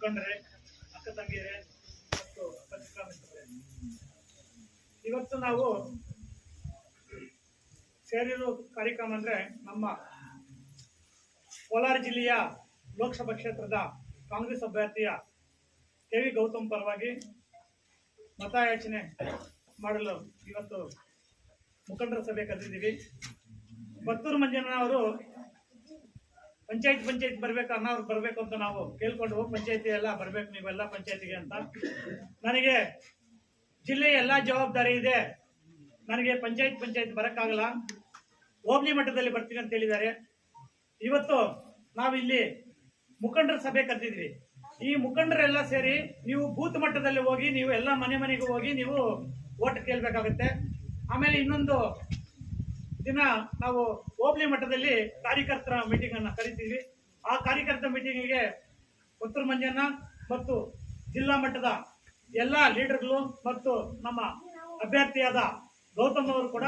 ಮುಖಂಡರೇ, ಅಕ್ಕ ತಂಗಿಯರೇ ಮತ್ತು ಪತ್ರಿಕಾ ಮಿತ್ರರೇ ಇವತ್ತು ನಾವು ಸೇರಿರೋ ಕಾರ್ಯಕ್ರಮ ಅಂದ್ರೆ ನಮ್ಮ ಕೋಲಾರ ಜಿಲ್ಲೆಯ ಲೋಕಸಭಾ ಕ್ಷೇತ್ರದ ಕಾಂಗ್ರೆಸ್ ಅಭ್ಯರ್ಥಿಯ ಕೆ ವಿ ಗೌತಮ್ ಪರವಾಗಿ ಮತಯಾಚನೆ ಮಾಡಲು ಇವತ್ತು ಮುಖಂಡರ ಸಭೆ ಕರೆದಿದ್ದೀವಿ. ಬತ್ತೂರು ಮಂಜಣ್ಣ ಅವರು ಪಂಚಾಯತ್ ಪಂಚಾಯತ್ ಬರ್ಬೇಕು ಅನ್ನೋರು ಬರ್ಬೇಕು ಅಂತ ನಾವು ಕೇಳ್ಕೊಂಡು ಪಂಚಾಯತಿ ಎಲ್ಲ ಬರ್ಬೇಕು ನೀವೆಲ್ಲ ಪಂಚಾಯತಿಗೆ ಅಂತ. ನನಗೆ ಜಿಲ್ಲೆ ಎಲ್ಲ ಜವಾಬ್ದಾರಿ ಇದೆ. ನನಗೆ ಪಂಚಾಯತ್ ಪಂಚಾಯತ್ ಬರೋಕ್ಕಾಗಲ್ಲ. ಹೋಬಳಿ ಮಟ್ಟದಲ್ಲಿ ಬರ್ತೀನಿ ಅಂತ ಹೇಳಿದ್ದಾರೆ. ಇವತ್ತು ನಾವಿಲ್ಲಿ ಮುಖಂಡರ ಸಭೆ ಕರೆದಿದ್ವಿ. ಈ ಮುಖಂಡರೆಲ್ಲ ಸೇರಿ ನೀವು ಬೂತ್ ಮಟ್ಟದಲ್ಲಿ ಹೋಗಿ, ನೀವು ಎಲ್ಲ ಮನೆ ಮನೆಗೂ ಹೋಗಿ ನೀವು ಓಟ್ ಕೇಳಬೇಕಾಗುತ್ತೆ. ಆಮೇಲೆ ಇನ್ನೊಂದು ದಿನ ನಾವು ಹೋಬಳಿ ಮಟ್ಟದಲ್ಲಿ ಕಾರ್ಯಕರ್ತರ ಮೀಟಿಂಗ್ ಅನ್ನು ಕರಿತೀವಿ. ಆ ಕಾರ್ಯಕರ್ತರ ಮೀಟಿಂಗಿಗೆ ಉತ್ತರ ಮಂಜಣ್ಣ ಮತ್ತು ಜಿಲ್ಲಾ ಮಟ್ಟದ ಎಲ್ಲ ಲೀಡರ್ಗಳು ಮತ್ತು ನಮ್ಮ ಅಭ್ಯರ್ಥಿಯಾದ ಗೌತಮ್ ಅವರು ಕೂಡ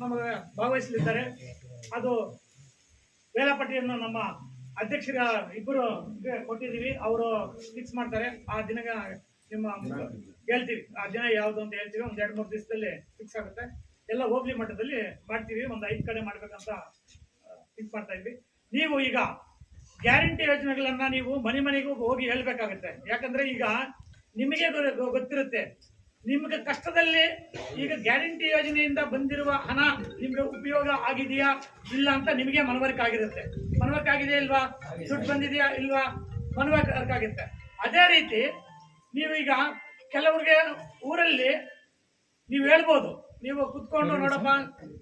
ನಮಗೆ ಭಾಗವಹಿಸಲಿದ್ದಾರೆ. ಅದು ವೇಳಾಪಟ್ಟಿಯನ್ನು ನಮ್ಮ ಅಧ್ಯಕ್ಷರ ಇಬ್ಬರು ಕೊಟ್ಟಿದ್ದೀವಿ. ಅವರು ಫಿಕ್ಸ್ ಮಾಡ್ತಾರೆ. ಆ ದಿನ ನಿಮ್ಮ ಹೇಳ್ತೀವಿ. ಆ ದಿನ ಯಾವುದು ಅಂತ ಹೇಳ್ತೀವಿ. ಒಂದ್ ಎರಡು ಮೂರು ದಿವಸದಲ್ಲಿ ಫಿಕ್ಸ್ ಆಗುತ್ತೆ. ಎಲ್ಲ ಹೋಗ್ಲಿ ಮಟ್ಟದಲ್ಲಿ ಮಾಡ್ತೀವಿ. ಒಂದು ಐದು ಕಡೆ ಮಾಡ್ಬೇಕಂತ ಥಿಂಕ್ ಮಾಡ್ತಾ ಇದ್ವಿ. ನೀವು ಈಗ ಗ್ಯಾರಂಟಿ ಯೋಜನೆಗಳನ್ನ ನೀವು ಮನೆ ಮನೆಗೂ ಹೋಗಿ ಹೇಳಬೇಕಾಗುತ್ತೆ. ಯಾಕಂದ್ರೆ ಈಗ ನಿಮಗೆ ಗೊತ್ತಿರುತ್ತೆ. ನಿಮ್ಗೆ ಕಷ್ಟದಲ್ಲಿ ಈಗ ಗ್ಯಾರಂಟಿ ಯೋಜನೆಯಿಂದ ಬಂದಿರುವ ಹಣ ನಿಮಗೆ ಉಪಯೋಗ ಆಗಿದೆಯಾ ಇಲ್ಲ ಅಂತ ನಿಮಗೆ ಮನವರಿಕೆ ಆಗಿರುತ್ತೆ. ಮನವರಿಕೆ ಆಗಿದೆಯಾ ಇಲ್ವಾ? ದುಡ್ಡು ಬಂದಿದೆಯಾ ಇಲ್ವಾ? ಮನವರಿಕೆ ಆಗುತ್ತೆ ಅದೇ ರೀತಿ ನೀವು ಈಗ ಕೆಲವ್ರಿಗೆ ಊರಲ್ಲಿ ನೀವು ಹೇಳ್ಬೋದು ನೀವು ಕುತ್ಕೊಂಡು ನೋಡಪ್ಪ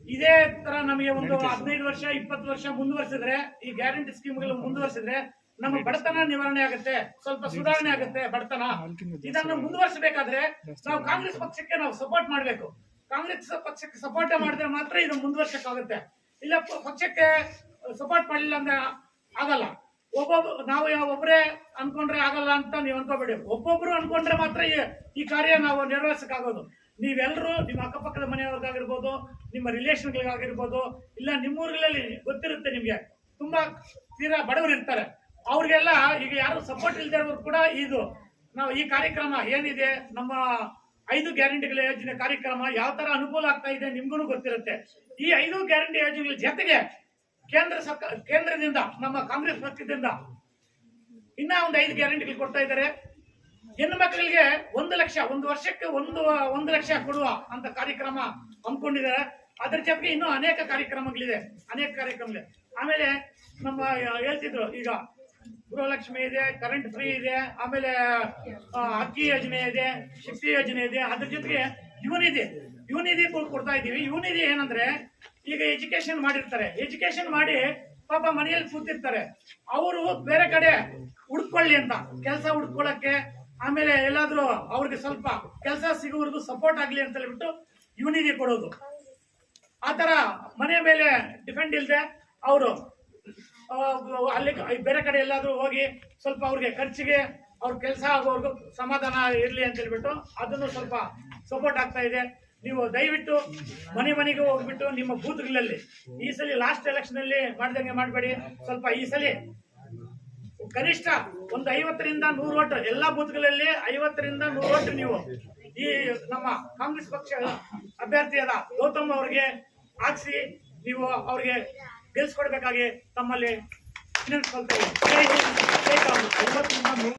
ಇದೇ ತರ ನಮಗೆ ಒಂದು ಹದಿನೈದು ವರ್ಷ ಇಪ್ಪತ್ತು ವರ್ಷ ಮುಂದುವರಿಸಿದ್ರೆ ಈ ಗ್ಯಾರಂಟಿ ಸ್ಕೀಮ್ಗಳು ಮುಂದುವರಿಸಿದ್ರೆ ನಮ್ಮ ಬಡತನ ನಿವಾರಣೆ ಆಗುತ್ತೆ ಸ್ವಲ್ಪ ಸುಧಾರಣೆ ಆಗುತ್ತೆ ಬಡತನ. ಇದನ್ನು ಮುಂದುವರಿಸಬೇಕಾದ್ರೆ ನಾವು ಕಾಂಗ್ರೆಸ್ ಪಕ್ಷಕ್ಕೆ ನಾವು ಸಪೋರ್ಟ್ ಮಾಡಬೇಕು. ಕಾಂಗ್ರೆಸ್ ಪಕ್ಷಕ್ಕೆ ಸಪೋರ್ಟ್ ಮಾಡಿದ್ರೆ ಮಾತ್ರ ಇದು ಮುಂದುವರ್ಸಕ್ಕಾಗುತ್ತೆ. ಇಲ್ಲ ಪಕ್ಷಕ್ಕೆ ಸಪೋರ್ಟ್ ಮಾಡಲಿಲ್ಲ ಅಂದ್ರೆ ಆಗಲ್ಲ. ಒಬ್ಬೊಬ್ಬ ನಾವು ಒಬ್ಬರೇ ಒಬ್ರೇ ಅನ್ಕೊಂಡ್ರೆ ಆಗಲ್ಲ ಅಂತ ನೀವು ಅನ್ಕೋಬೇಡಿ. ಒಬ್ಬೊಬ್ರು ಅನ್ಕೊಂಡ್ರೆ ಮಾತ್ರ ಈ- ಕಾರ್ಯ ನಾವು ನಿರ್ವಹಿಸಕ್ಕಾಗೋದು ನೀವೆಲ್ಲರೂ ನಿಮ್ಮ ಅಕ್ಕಪಕ್ಕದ ಮನೆಯವ್ರಿಗಾಗಿರ್ಬೋದು, ನಿಮ್ಮ ರಿಲೇಷನ್ಗಳಿಗಾಗಿರ್ಬೋದು, ಇಲ್ಲ ನಿಮ್ಮೂರುಗಳಲ್ಲಿ ಗೊತ್ತಿರುತ್ತೆ ನಿಮಗೆ, ತುಂಬಾ ತೀರಾ ಬಡವರು ಇರ್ತಾರೆ. ಅವ್ರಿಗೆಲ್ಲ ಈಗ ಯಾರು ಸಪೋರ್ಟ್ ಇಲ್ಲದೆ ಇರೋರು ಕೂಡ ಇದು, ನಾವು ಈ ಕಾರ್ಯಕ್ರಮ ಏನಿದೆ, ನಮ್ಮ ಐದು ಗ್ಯಾರಂಟಿಗಳ ಯೋಜನೆ ಕಾರ್ಯಕ್ರಮ ಯಾವ ಥರ ಅನುಕೂಲ ಆಗ್ತಾ ಇದೆ ನಿಮ್ಗೂ ಗೊತ್ತಿರುತ್ತೆ. ಈ ಐದು ಗ್ಯಾರಂಟಿ ಯೋಜನೆಗಳ ಜೊತೆಗೆ ಕೇಂದ್ರ ಸರ್ಕಾರ ಕೇಂದ್ರದಿಂದ, ನಮ್ಮ ಕಾಂಗ್ರೆಸ್ ಪಕ್ಷದಿಂದ ಇನ್ನೂ ಒಂದು ಐದು ಗ್ಯಾರಂಟಿಗಳು ಕೊಡ್ತಾ ಇದ್ದಾರೆ. ಹೆಣ್ಣು ಮಕ್ಕಳಿಗೆ ಒಂದು ಲಕ್ಷ, ಒಂದು ವರ್ಷಕ್ಕೆ ಒಂದು ಒಂದು ಲಕ್ಷ ಕೊಡುವ ಅಂತ ಕಾರ್ಯಕ್ರಮ ಹಮ್ಮಿಕೊಂಡಿದ್ದಾರೆ. ಅದ್ರ ಜೊತೆಗೆ ಇನ್ನೂ ಅನೇಕ ಕಾರ್ಯಕ್ರಮಗಳಿದೆ ಅನೇಕ ಕಾರ್ಯಕ್ರಮಗಳಿದೆ. ಆಮೇಲೆ ನಮ್ಮ ಹೇಳ್ತಿದ್ರು ಈಗ ಗೃಹಲಕ್ಷ್ಮಿ ಇದೆ ಕರೆಂಟ್ ಫ್ರೀ ಇದೆ, ಆಮೇಲೆ ಅಕ್ಕಿ ಯೋಜನೆ ಇದೆ ಶಕ್ತಿ ಯೋಜನೆ ಇದೆ. ಅದ್ರ ಜೊತೆಗೆ ಯುವನಿಧಿ ಯುವನಿಧಿ ಕೊಡ್ತಾ ಇದೀವಿ ಯುವನಿಧಿ ಏನಂದ್ರೆ ಈಗ ಎಜುಕೇಶನ್ ಮಾಡಿರ್ತಾರೆ. ಎಜುಕೇಶನ್ ಮಾಡಿ ಪಾಪ ಮನೆಯಲ್ಲಿ ಕೂತಿರ್ತಾರೆ. ಅವರು ಬೇರೆ ಕಡೆ ಹುಡ್ಕೊಳ್ಳಿ ಅಂತ, ಕೆಲಸ ಹುಡ್ಕೊಳಕ್ಕೆ ಆಮೇಲೆ ಎಲ್ಲಾದ್ರೂ ಅವ್ರಿಗೆ ಸ್ವಲ್ಪ ಕೆಲಸ ಸಿಗೋವರೆಗೂ ಸಪೋರ್ಟ್ ಆಗಲಿ ಅಂತ ಹೇಳ್ಬಿಟ್ಟು ಯೂನಿಗೆ ಕೊಡೋದು. ಆ ಥರ ಮನೆ ಮೇಲೆ ಡಿಪೆಂಡ್ ಇಲ್ಲದೆ ಅವರು ಅಲ್ಲಿ ಬೇರೆ ಕಡೆ ಎಲ್ಲಾದರೂ ಹೋಗಿ ಸ್ವಲ್ಪ ಅವ್ರಿಗೆ ಖರ್ಚಿಗೆ ಅವ್ರ ಕೆಲಸ ಆಗೋವರೆಗೂ ಸಮಾಧಾನ ಇರ್ಲಿ ಅಂತ ಹೇಳ್ಬಿಟ್ಟು ಅದನ್ನು ಸ್ವಲ್ಪ ಸಪೋರ್ಟ್ ಆಗ್ತಾ ಇದೆ. ನೀವು ದಯವಿಟ್ಟು ಮನೆ ಮನೆಗೆ ಹೋಗ್ಬಿಟ್ಟು ನಿಮ್ಮ ಬೂತ್ಗಳಲ್ಲಿ ಈ ಸಲ ಲಾಸ್ಟ್ ಎಲೆಕ್ಷನ್ ಅಲ್ಲಿ ಮಾಡ್ದಂಗೆ ಮಾಡಬೇಡಿ. ಸ್ವಲ್ಪ ಈ ಸಲ ಕನಿಷ್ಠ ಒಂದು ಐವತ್ತರಿಂದ ನೂರು ಓಟ್, ಎಲ್ಲಾ ಬೂತ್ಗಳಲ್ಲಿ ಐವತ್ತರಿಂದ ನೂರು ಓಟ್ ನೀವು. ಈ ನಮ್ಮ ಕಾಂಗ್ರೆಸ್ ಪಕ್ಷ ಅಭ್ಯರ್ಥಿಯಾದ ಗೌತಮ್ ಅವರಿಗೆ ಹಾಕ್ಸಿ, ನೀವು ಅವ್ರಿಗೆ ಗೆಲ್ಸ್ಕೊಡ್ಬೇಕಾಗಿ ತಮ್ಮಲ್ಲಿ